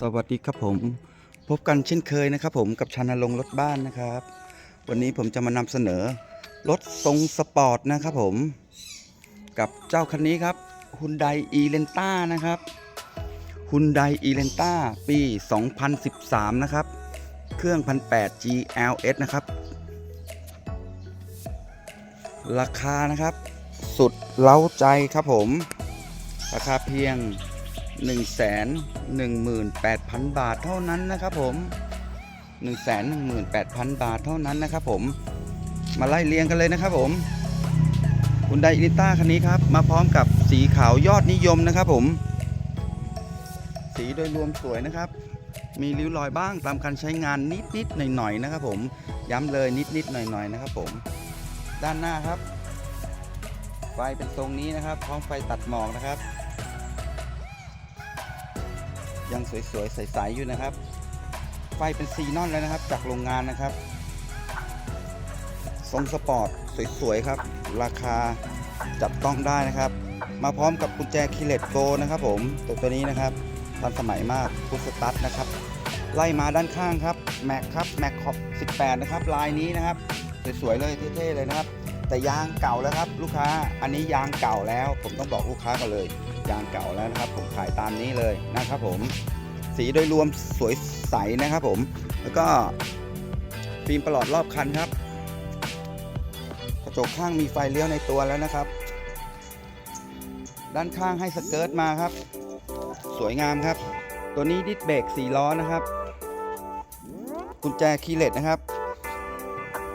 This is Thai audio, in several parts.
สวัสดีครับผมพบกันเช่นเคยนะครับผมกับชานลงรถบ้านนะครับ วันนี้ผมจะมานำเสนอรถทรงสปอร์ตนะครับผมกับเจ้าคันนี้ครับฮุนไดอีเลนต้านะครับฮุนไดอีเลนต้าปี 2013 นะครับ เครื่อง 1,800 GLS นะครับ ราคานะครับ สุดเล้าใจครับผม ราคาเพียง 1 1 8 0 0 0 บาทเท่านั้นนะครับผม1 1 8 0 0 0 บาทเท่านั้นนะครับผมมาไล่เรียงกันเลยนะครับผมคุณไดอินิต้าคันนี้ครับ มาพร้อมกับสีขาวยอดนิยมนะครับผม สีโดยรวมสวยนะครับ มีริ้วรอยบ้างตามการใช้งานนิดๆหน่อยๆนะครับผมย้ำเลยนิดๆหน่อยๆนะครับผม ด้านหน้าครับ ไฟเป็นทรงนี้นะครับ พร้อมไฟตัดหมอกนะครับ ยังสวยๆใสๆอยู่นะครับ ไฟเป็นซีนอนแล้วนะครับ จากโรงงานนะครับ ทรงสปอร์ตสวยๆครับ ราคาจับต้องได้นะครับ มาพร้อมกับกุญแจคีเลตโกนะครับ ผมตัวตัวนี้นะครับทันสมัยมากพุทสตัทนะครับ ไล่มาด้านข้างครับแม็กครับแม็กขอบ18 นะครับ ลายนี้นะครับ สวยๆเลยเท่ๆเลยนะครับ แต่ยางเก่าแล้วครับ ลูกค้าอันนี้ยางเก่าแล้ว ผมต้องบอกลูกค้ากันเลย ยางเก่าแล้วนะครับ ผมขายตามนี้เลยนะครับผมสีโดยรวมสวยใสนะครับผม แล้วก็ฟิล์มประหลอดรอบคันครับ กระจกข้างมีไฟเลี้ยวในตัวแล้วนะครับ ด้านข้างให้สเกิร์ตมาครับ สวยงามครับ ตัวนี้ดิสเบรก4ล้อนะครับ กุญแจคีย์เลสนะครับ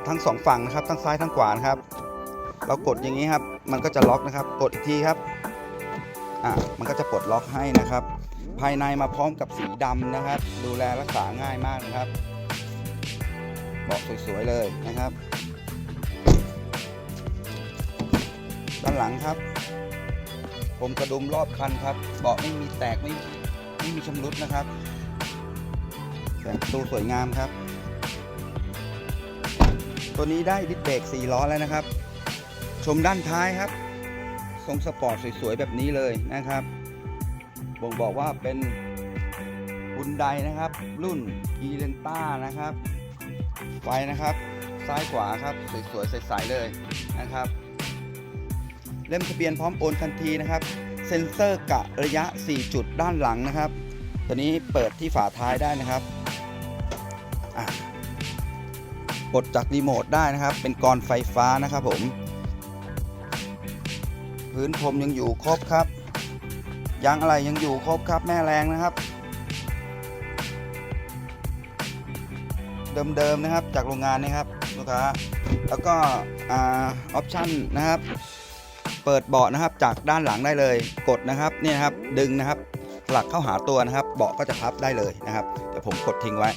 ทั้งสองฝั่งนะครับ ทั้งซ้ายทั้งขวานะครับ เรากดอย่างนี้ครับ มันก็จะล็อกนะครับ กดอีกทีครับ อะมันก็จะปลดล็อกให้นะครับ ภายในมาพร้อมกับสีดำนะครับ ดูแลรักษาง่ายมากนะครับเบาะสวยๆเลยนะครับ ด้านหลังครับ ผมกระดุมรอบคันครับ เบาะไม่มีแตกไม่ไม่มีชำรุดนะครับแต่งตัวสวยงามครับ ตัวนี้ได้ดิสเบรก4ล้อแล้วนะครับ ชมด้านท้ายครับ ทรงสปอร์ตสวยๆ แบบนี้เลยนะครับ บ่งบอกว่าเป็นบุนไดนะครับ รุ่นอีเลนต้านะครับ ไฟนะครับ ซ้ายขวาครับ สวยๆ ใสๆ เลยนะครับ เล่มทะเบียนพร้อมโอนทันทีนะครับ เซ็นเซอร์กะระยะ 4 จุดด้านหลังนะครับ ตัวนี้เปิดที่ฝาท้ายได้นะครับกดจากรีโมทได้นะครับ เป็นกรไฟฟ้านะครับผม พื้นพรมยังอยู่ครบครับ ยางอะไรยังอยู่ครบครับแม่แรงนะครับ เดิมๆนะครับจากโรงงานนะครับลูกค้าแล้วก็ออปชั่นนะครับ เปิดเบาะนะครับจากด้านหลังได้เลยกดนะครับนี่นะครับดึงนะครับหลักเข้าหาตัวนะครับ เบาะก็จะพับได้เลยนะครับเดี๋ยวผมกดทิ้งไว้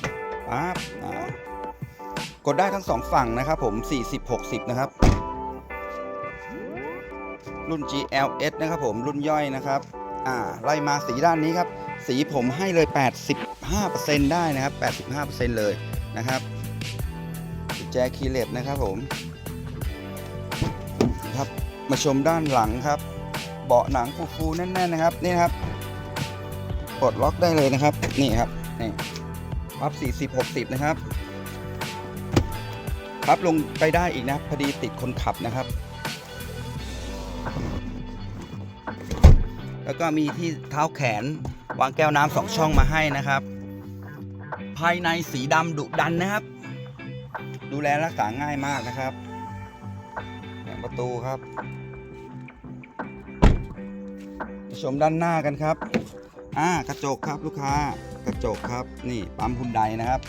ปั๊บกดได้ทั้งสองฝั่งนะครับผม 40-60 นะครับ รุ่น GLS นะครับผมรุ่นย่อยนะครับอ่าไล่มาสีด้านนี้ครับ สีผมให้เลย 85%ได้นะครับ 85%เลยนะครับแจคีย์เลสนะครับผมครับมาชมด้านหลังครับ เบาะหนังฟูๆแน่นๆนะครับนี่นครับปลดล็อกได้เลยนะครับนี่ครับนี่พับ 40 60 นะครับพับลงไปได้อีกนะพอดีติดคนขับนะครับ แล้วก็มีที่เท้าแขนวางแก้วน้ำสองช่องมาให้นะครับ ภายในสีดำดุดันนะครับ ดูแลรักษาง่ายมากนะครับแผงประตูครับ ชมด้านหน้ากันครับอ่ากระจกครับลูกค้ากระจกครับนี่ปั๊มฮุนไดนะครับ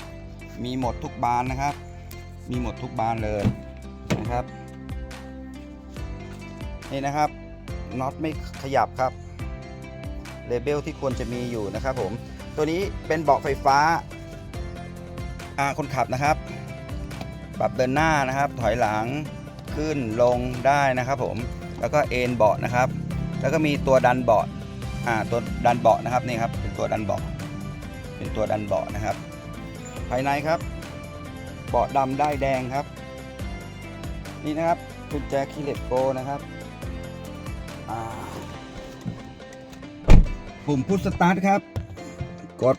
มีหมดทุกบานนะครับ มีหมดทุกบานเลยนะครับนี่นะครับน็อตไม่ขยับครับ เลเบลที่ควรจะมีอยู่นะครับผม ตัวนี้เป็นเบาะไฟฟ้าคนขับนะครับ ปรับเดินหน้านะครับ ถอยหลังขึ้นลงได้นะครับผม แล้วก็เอนเบาะนะครับ แล้วก็มีตัวดันเบาะตัวดันเบาะนะครับนี่ครับ เป็นตัวดันเบาะ เป็นตัวดันเบาะนะครับ ภายในครับ เบาะดำได้แดงครับ นี่นะครับกุญแจคีย์เลสโกนะครับอ่า ปุ่มพุชสตาร์ทครับ กด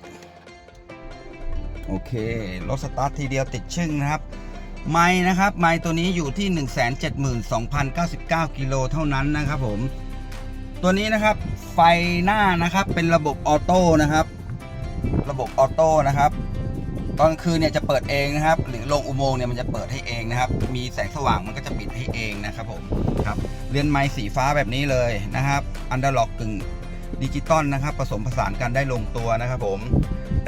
โอเครถสตาร์ททีเดียวติดชึ่งนะครับ ไม้นะครับ ไม้ตัวนี้อยู่ที่ 172,099 กิโลเท่านั้นนะครับผม ตัวนี้นะครับไฟหน้านะครับเป็นระบบออโต้นะครับ ระบบออโต้นะครับตอนคืนเนี่ยจะเปิดเองนะครับ หรือลงอุโมงค์เนี่ยมันจะเปิดให้เองนะครับ มีแสงสว่างมันก็จะปิดให้เองนะครับผมครับเรือนไม้สีฟ้าแบบนี้เลยนะครับ อันเดอร์ล็อกกึ่ง ดิจิตอลนะครับ ผสมผสานกันได้ลงตัวนะครับผม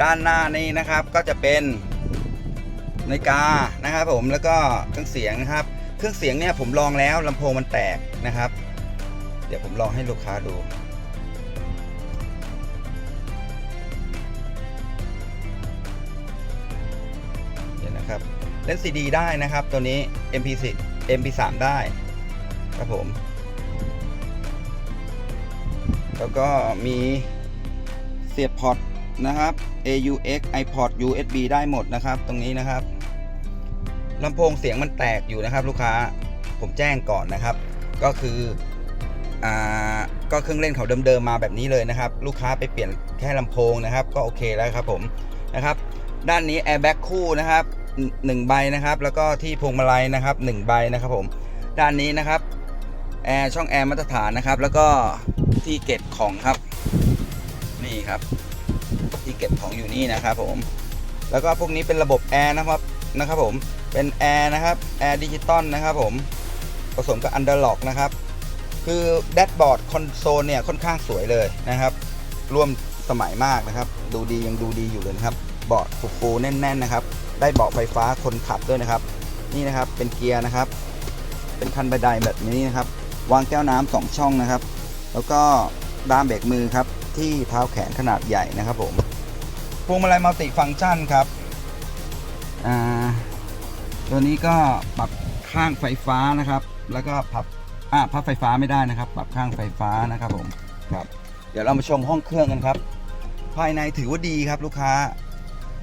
ด้านหน้านี่นะครับก็จะเป็นนาฬิกานะครับผมแล้วก็เครื่องเสียงนะครับ เครื่องเสียงเนี่ยผมลองแล้วลำโพงมันแตกนะครับ เดี๋ยวผมลองให้ลูกค้าดูเดี๋ยวนะครับเล่นซีดีได้นะครับ ตัวนี้ MP4 MP3 ได้ครับผม แล้วก็มีเสียบพอร์ตนะครับ AUX iPod USB ได้หมดนะครับตรงนี้นะครับลำโพงเสียงมันแตกอยู่นะครับ ลูกค้าผมแจ้งก่อนนะครับ ก็คืออ่าก็เครื่องเล่นเขาเดิมๆมาแบบนี้เลยนะครับ ลูกค้าไปเปลี่ยนแค่ลำโพงนะครับ ก็โอเคแล้วครับผมนะครับ ด้านนี้ airbag คู่นะครับหนึ่งใบนะครับ แล้วก็ที่พวงมาลัยนะครับหนึ่งใบนะครับผม ด้านนี้นะครับแอร์ช่องแอร์มาตรฐานนะครับ แล้วก็ ที่เก็บของครับ นี่ครับ ที่เก็บของอยู่นี่นะครับผม แล้วก็พวกนี้เป็นระบบแอร์นะครับนะครับผมเป็นแอร์นะครับแอร์ดิจิตอลนะครับผมผสมกับอันเดอร์ล็อกนะครับ คือแดชบอร์ดคอนโซลเนี่ยค่อนข้างสวยเลยนะครับ ร่วมสมัยมากนะครับ ดูดียังดูดีอยู่เลยนะครับเบาะฟูๆแน่น ๆนะครับ ได้เบาะไฟฟ้าคนขับด้วยนะครับ นี่นะครับเป็นเกียร์นะครับ เป็นคันบันไดแบบนี้นะครับ วางแก้วน้ำสองช่องนะครับ แล้วก็ด้ามเบรกมือครับ ที่เท้าแขนขนาดใหญ่นะครับผมพวงมาลัยมัลติฟังก์ชันครับอ่าตัวนี้ก็ปรับข้างไฟฟ้านะครับ แล้วก็ปรับอ่าพับไฟฟ้าไม่ได้นะครับ ปรับข้างไฟฟ้านะครับผมครับ เดี๋ยวเรามาชมห้องเครื่องกันครับ ภายในถือว่าดีครับลูกค้า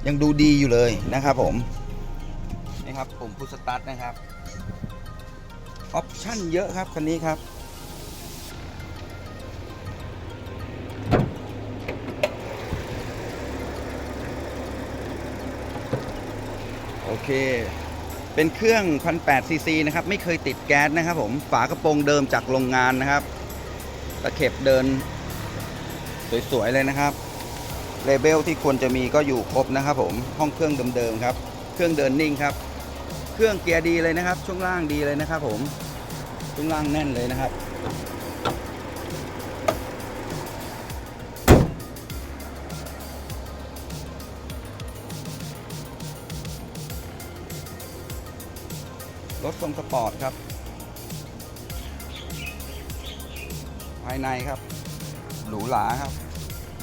ยังดูดีอยู่เลยนะครับผมนี่ครับผมพุชสตาร์ทนะครับออปชั่นเยอะครับคันนี้ครับ เค เป็นเครื่อง 1,800ซีซีนะครับ ไม่เคยติดแก๊สนะครับผมฝากระโปรงเดิมจากโรงงานนะครับ ตะเข็บเดิน สวย ๆ เลยนะครับเลเบลที่ควรจะมีก็อยู่ครบนะครับผมห้องเครื่องเดิมๆครับ เครื่องเดินนิ่งครับ เครื่องเกียร์ดีเลยนะครับ ช่วงล่างดีเลยนะครับผมช่วงล่างแน่นเลยนะครับ รถทรงสปอร์ตครับ ภายในครับ หรูหราครับ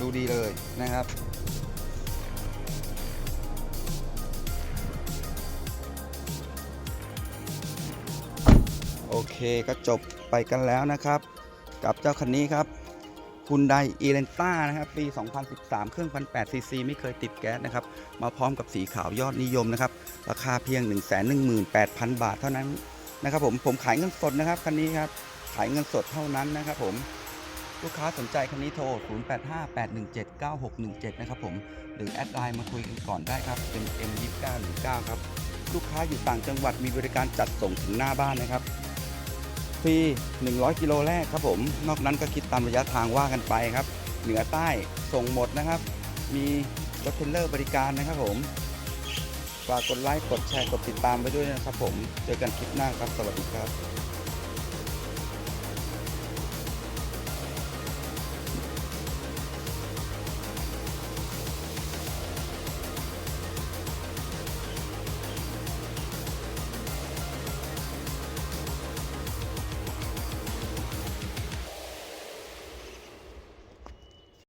ดูดีเลยนะครับ โอเคก็จบไปกันแล้วนะครับ กับเจ้าคันนี้ครับ คุณไดเอเลนต้านะครับปี 2013 เครื่อง 1,800ซีซีไม่เคยติดแก๊สนะครับ มาพร้อมกับสีขาวยอดนิยมนะครับ ราคาเพียง 118,000 บาทเท่านั้นนะครับผมผมขายเงินสดนะครับคันนี้ครับ ขายเงินสดเท่านั้นนะครับผมลูกค้าสนใจคันนี้โทร 0858179617 นะครับผม หรือแอดไลน์มาคุยกันก่อนได้ครับ เป็น M2919 ครับ ลูกค้าอยู่ต่างจังหวัดมีบริการจัดส่งถึงหน้าบ้านนะครับ ฟรี 100 กิโลแรกครับผม นอกนั้นก็คิดตามระยะทางว่ากันไปครับ เหนือใต้ส่งหมดนะครับ มีรถเทรลเลอร์บริการนะครับผม ฝากกดไลค์ กดแชร์ กดติดตามไปด้วยนะครับผม เจอกันคลิปหน้าครับ สวัสดีครับ